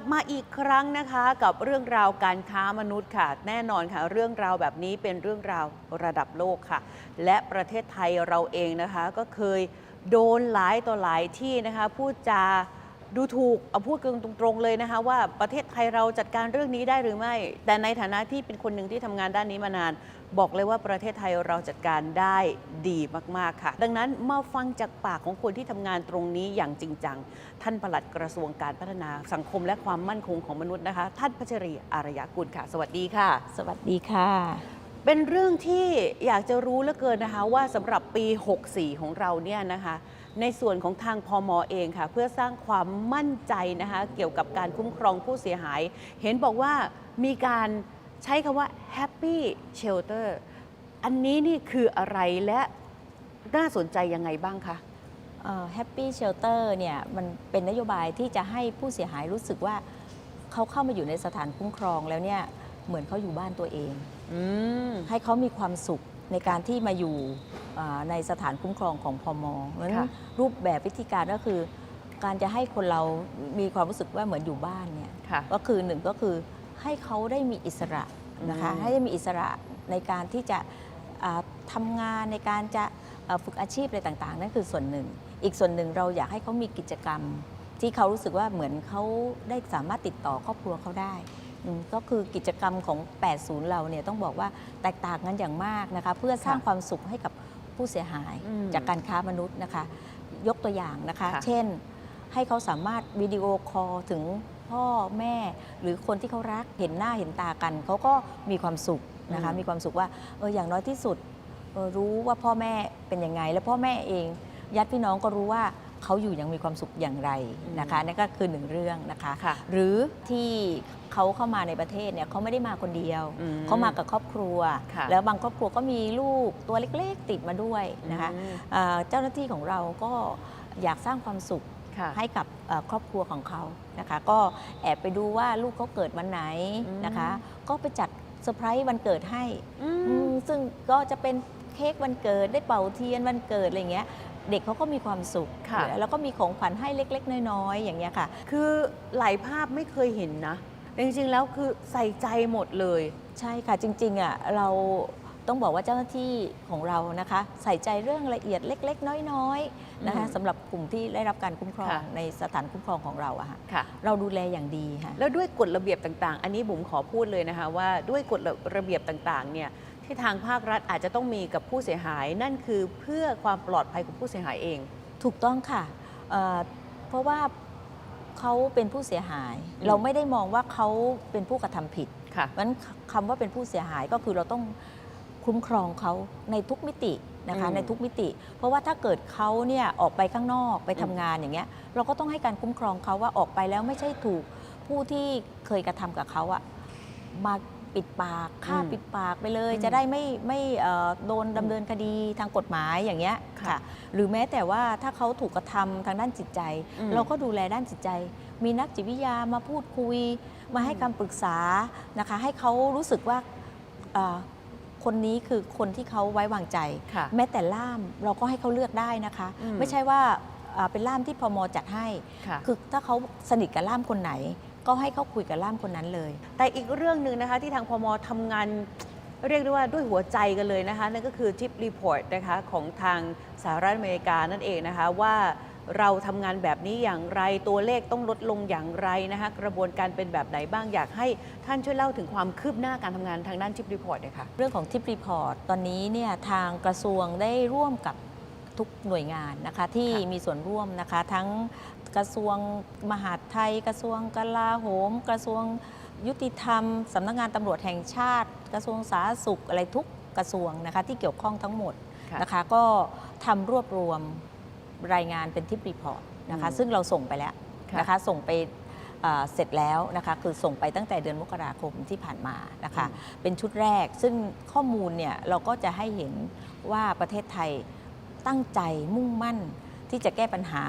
ลับมาอีกครั้งนะคะกับเรื่องราวการค้ามนุษย์ค่ะ แน่นอนค่ะ เรื่องราวแบบนี้เป็นเรื่องราวระดับโลกค่ะ และประเทศไทยเราเองนะคะก็เคยโดนหลายต่อหลายที่นะคะพูดจา ดูถูกเอาพูดกันตรงๆเลยนะคะว่าประเทศไทยเราจัดการเรื่องนี้ได้หรือไม่ แต่ในฐานะที่เป็นคนหนึ่งที่ทำงานด้านนี้มานาน บอกเลยว่าประเทศไทยเราจัดการได้ดีมากๆค่ะ ดังนั้นมาฟังจากปากของคนที่ทำงานตรงนี้อย่างจริงจัง ท่านปลัดกระทรวงการพัฒนาสังคมและความมั่นคงของมนุษย์นะคะ ท่านพัชรีอารยากุลค่ะ สวัสดีค่ะ สวัสดีค่ะ เป็นเรื่องที่อยากจะรู้เหลือเกินนะคะว่าสำหรับปี 64 ของเราเนี่ยนะคะในส่วนของทางพมเองค่ะ เพื่อสร้างความมั่นใจนะคะเกี่ยวกับการคุ้มครองผู้เสียหาย เห็นบอกว่ามีการใช้คำว่า happy shelter อันนี้นี่คืออะไรและน่าสนใจยังไงบ้างคะ แฮปปี้เชลเตอร์เนี่ยมันเป็นนโยบายที่จะให้ผู้เสียหายรู้สึกว่าเขาเข้ามาอยู่ในสถานคุ้มครองแล้วเนี่ย เหมือนเขาอยู่บ้านตัวเอง อืม ให้เขามีความสุขในการที่มาอยู่อ่าในสถานคุ้มครองของพมเพราะฉะนั้ค่ะ นรูปแบบวิธีการก็คือ การจะให้คนเรามีความรู้สึกว่าเหมือนอยู่บ้านเนี่ย ค่ะ ก็คือหนึ่งก็คือให้เขาได้มีอิสระนะคะอืมให้ได้มีอิสระในการที่จะอ่าทำงานในการจะอ่าฝึกอาชีพอะไรต่างๆ นั่นคือส่วนหนึ่ง อีกส่วนหนึ่งเราอยากให้เขามีกิจกรรม ที่เขารู้สึกว่าเหมือนเขาได้สามารถติดต่อครอบครัวเขาได้อืม ก็คือกิจกรรมของ 80 เราเนี่ยต้องบอกว่าแตกต่างกันอย่างมากนะคะเพื่อสร้างค่ะความสุขให้กับผู้เสียหายอืมจากการค้ามนุษย์นะคะ ยกตัวอย่างนะคะค่ะเช่น ให้เขาสามารถวิดีโอคอลถึงพ่อแม่หรือคนที่เขารักเห็นหน้าเห็นตากัน เขาก็มีความสุขนะคะอืมมีความสุขว่าเอออย่างน้อยที่สุดเออรู้ว่าพ่อแม่เป็นยังไง และพ่อแม่เองญาติพี่น้องก็รู้ว่า เขาอยู่อยังมีความสุขอย่างไรนะคะนั่นก็คือหนึ่งเรื่องนะคะค่ะหรือที่เขาเข้ามาในประเทศเนี่ยเขาไม่ได้มาคนเดียวอืมเขามากับครอบครัวค่ะแล้วบางครอบครัวก็มีลูกตัวเล็กๆติดมาด้วยนะคะอืมเอ่อเจ้าหน้าที่ของเราก็อยากสร้างความสุขค่ะให้กับเอ่อครอบครัวของเขานะคะ ก็แอบไปดูว่าลูกเขาเกิดวันไหนอืมนะคะ ก็ไปจัดเซอร์ไพรส์วันเกิดให้อือืมมซึ่งก็จะเป็นเค้กวันเกิดได้เป่าเทียนวันเกิดอะไรอย่างเงี้ย เด็กเขาก็มีความสุขค่ะ แล้วก็มีของขวัญให้เล็ก ๆ น้อยๆอย่างเงี้ยค่ะ คือหลายภาพไม่เคยเห็นนะแต่จริงๆแล้วคือใส่ใจหมดเลย ใช่ค่ะจริงๆอะเราต้องบอกว่าเจ้าหน้าที่ของเรานะคะ ใส่ใจเรื่องละเอียดเล็ก ๆ น้อยๆนะคะอืมสำหรับกลุ่มที่ได้รับการคุ้มครองค่ะ ในสถานคุ้มครองของเราอะค่ะค่ะ เราดูแลอย่างดีค่ะ แล้วด้วยกฎระเบียบต่างๆ อันนี้บุ๋มขอพูดเลยนะคะว่าด้วยกฎระเบียบต่างๆ เนี่ย ที่ทางภาครัฐอาจจะต้องมีกับผู้เสียหาย นั่นคือเพื่อความปลอดภัยของผู้เสียหายเอง ถูกต้องค่ะเอ่อเพราะว่าเขาเป็นผู้เสียหาย อืม เราไม่ได้มองว่าเขาเป็นผู้กระทำผิดค่ะ เพราะฉะนั้นคำว่าเป็นผู้เสียหายก็คือเราต้องคุ้มครองเขาในทุกมิตินะคะอืมในทุกมิติ เพราะว่าถ้าเกิดเขาเนี่ยออกไปข้างนอกไปทำงานอย่างเงี้ยเราก็ต้องให้การคุ้มครองเขาว่าออกไปแล้วไม่ใช่ถูกผู้ที่เคยกระทำกับเขาอะมา ปิดปากฆ่าอืมปิดปากไปเลยอืมจะได้ไม่ไม่เอ่อโดนดำเนินคดีทางกฎหมายอย่างเงี้ยค่ะค่ะ หรือแม้แต่ว่าถ้าเขาถูกกระทำทางด้านจิตใจ อืม เราก็ดูแลด้านจิตใจ มีนักจิตวิทยามาพูดคุย มาให้คำปรึกษานะคะ ให้เขารู้สึกว่าเอ่อคนนี้คือคนที่เขาไว้วางใจ ค่ะ แม้แต่ล่ามเราก็ให้เขาเลือกได้นะคะ อืม ไม่ใช่ว่าเอ่อเป็นล่ามที่พมจัดให้ ค่ะ คือถ้าเขาสนิทกับล่ามคนไหน ก็ให้เขาคุยกับล่ามคนนั้นเลย แต่อีกเรื่องหนึ่งนะคะที่ทางพมทำงานเรียกได้ว่าด้วยหัวใจกันเลยนะคะ นั่นก็คือทิปรีพอร์ตนะคะของทางสหรัฐอเมริกานั่นเองนะคะว่าเราทำงานแบบนี้อย่างไรตัวเลขต้องลดลงอย่างไรนะคะกระบวนการเป็นแบบไหนบ้างอยากให้ท่านช่วยเล่าถึงความคืบหน้าการทำงานทางด้านทิปรีพอร์ตเลยค่ะเรื่องของทิปรีพอร์ตตอนนี้เนี่ยทางกระทรวงได้ร่วมกับทุกหน่วยงานนะคะที่มีส่วนร่วมนะคะทั้ง กระทรวงมหาดไทย กระทรวงกลาโหม กระทรวงยุติธรรมสำนักงานตำรวจแห่งชาติ กระทรวงสาธารณสุขอะไรทุกกระทรวงนะคะที่เกี่ยวข้องทั้งหมดค่ะนะคะก็ทำรวบรวมรายงานเป็นทิปรีพอร์ตนะคะอืมซึ่งเราส่งไปแล้วค่ะนะคะส่งไปเอ่อเสร็จแล้วนะคะคือส่งไปตั้งแต่เดือนมกราคมที่ผ่านมานะคะเป็นชุดแรกซึ่งข้อมูลเนี่ยเราก็จะให้เห็นว่าประเทศไทยตั้งใจมุ่งมั่นที่จะแก้ปัญหา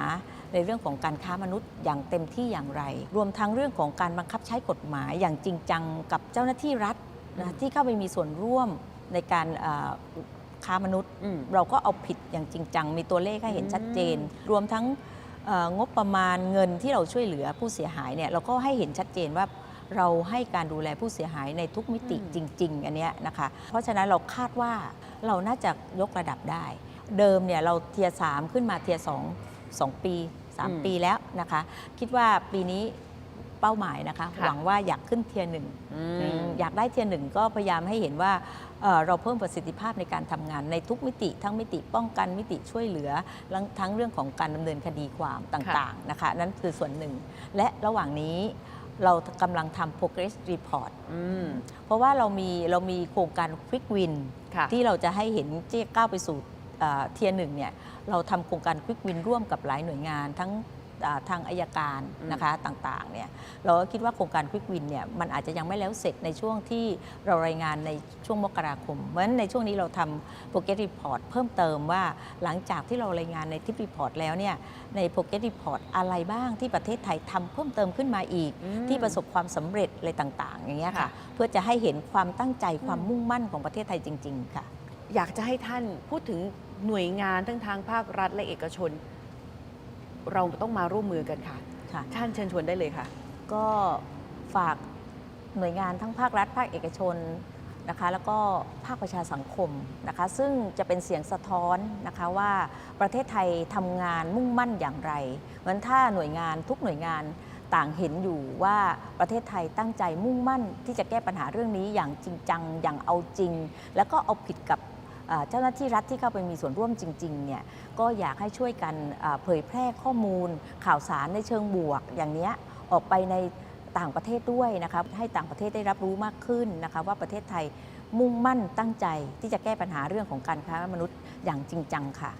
ในเรื่องของการค้ามนุษย์อย่างเต็มที่อย่างไร รวมทั้งเรื่องของการบังคับใช้กฎหมายอย่างจริงจังกับเจ้าหน้าที่รัฐอืนะมที่เข้าไปมีส่วนร่วมในการเอ่อค้ามนุษย์อืมเราก็เอาผิดอย่างจริงจัง มีตัวเลขให้เห็นชัดเจน รวมทั้งเอ่องบประมาณเงินที่เราช่วยเหลือผู้เสียหายเนี่ยเราก็ให้เห็นชัดเจนว่าเราให้การดูแลผู้เสียหายในทุกมิติอืมจริง ๆ อันเนี้ยนะคะ เพราะฉะนั้นเราคาดว่าเราน่าจะยกระดับได้ เดิมเนี่ยเราเทียร์สามขึ้นมาเทียร์สอง สองปี 3 ปีแล้วนะคะ คิดว่าปีนี้เป้าหมายนะคะค่ะหวังว่าอยากขึ้นเทียร์หนึ่งอืมอยากได้เทียร์หนึ่งก็พยายามให้เห็นว่าเอ่อเราเพิ่มประสิทธิภาพในการทำงานในทุกมิติ ทั้งมิติป้องกันมิติช่วยเหลือ ทั้งทั้งเรื่องของการดำเนินคดีความต่างๆนะคะนั่นคือส่วนหนึ่ง และระหว่างนี้เรากำลังทำ progress report อืมเพราะว่าเรามีเรามีโครงการ quick win ค่ะที่เราจะให้เห็นที่ก้าวไปสู่ เทียหนึ่งเนี่ยเราทำโครงการ quick win ร่วมกับหลายหน่วยงานทั้งอ่าทางอายการอืมนะคะต่างๆเนี่ยเราก็คิดว่าโครงการ quick win เนี่ยมันอาจจะยังไม่แล้วเสร็จในช่วงที่เรารายงานในช่วงมกราคม เพราะฉะนั้นในช่วงนี้เราทำ progress report เพิ่มเติมว่าหลังจากที่เรารายงานในทิป report แล้วเนี่ยใน progress report อะไรบ้างที่ประเทศไทยทำเพิ่มเติมขึ้นมาอีกอืมที่ประสบความสำเร็จอะไรต่างๆ อย่างเงี้ยค่ะค่ะ เพื่อจะให้เห็นความตั้งใจความมุ่งมั่นของประเทศไทยจริง ๆ ค่ะ อยากจะให้ท่านพูดถึง หน่วยงานทั้งทางภาครัฐและเอกชน เราต้องมาร่วมมือกันค่ะค่ะ ท่านเชิญชวนได้เลยค่ะ ก็ฝากหน่วยงานทั้งภาครัฐ ภาคเอกชนนะคะ แล้วก็ภาคประชาสังคมนะคะ ซึ่งจะเป็นเสียงสะท้อนนะคะว่าประเทศไทยทำงานมุ่งมั่นอย่างไรเพราะฉะนั้นถ้าหน่วยงานทุกหน่วยงานต่างเห็นอยู่ว่าประเทศไทยตั้งใจมุ่งมั่นที่จะแก้ปัญหาเรื่องนี้อย่างจริงจัง อย่างเอาจริง แล้วก็เอาผิดกับ เจ้าหน้าที่รัฐที่เข้าไปมีส่วนร่วมจริงๆเนี่ยก็อยากให้ช่วยกันเผยแพร่ข้อมูล ข่าวสารในเชิงบวก อย่างนี้ออกไปในต่างประเทศด้วยนะคะให้ต่างประเทศได้รับรู้มากขึ้นนะคะว่าประเทศไทยมุ่งมั่นตั้งใจที่จะแก้ปัญหาเรื่องของการค้ามนุษย์อย่างจริงจังค่ะ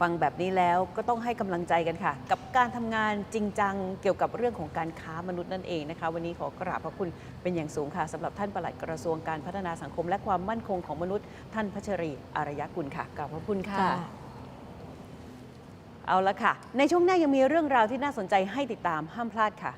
ฟังแบบนี้แล้วก็ต้องให้กำลังใจกันค่ะ กับการทำงานจริงจังเกี่ยวกับเรื่องของการค้ามนุษย์นั่นเองนะคะ วันนี้ขอกราบพระคุณเป็นอย่างสูงค่ะสำหรับท่านปลัดกระทรวงการพัฒนาสังคม และความมั่นคงของมนุษย์ ท่านพัชรีอารยกุลค่ะกราบพระคุณค่ะ เอาละค่ะ ในช่วงหน้ายังมีเรื่องราวที่น่าสนใจให้ติดตามห้ามพลาดค่ะ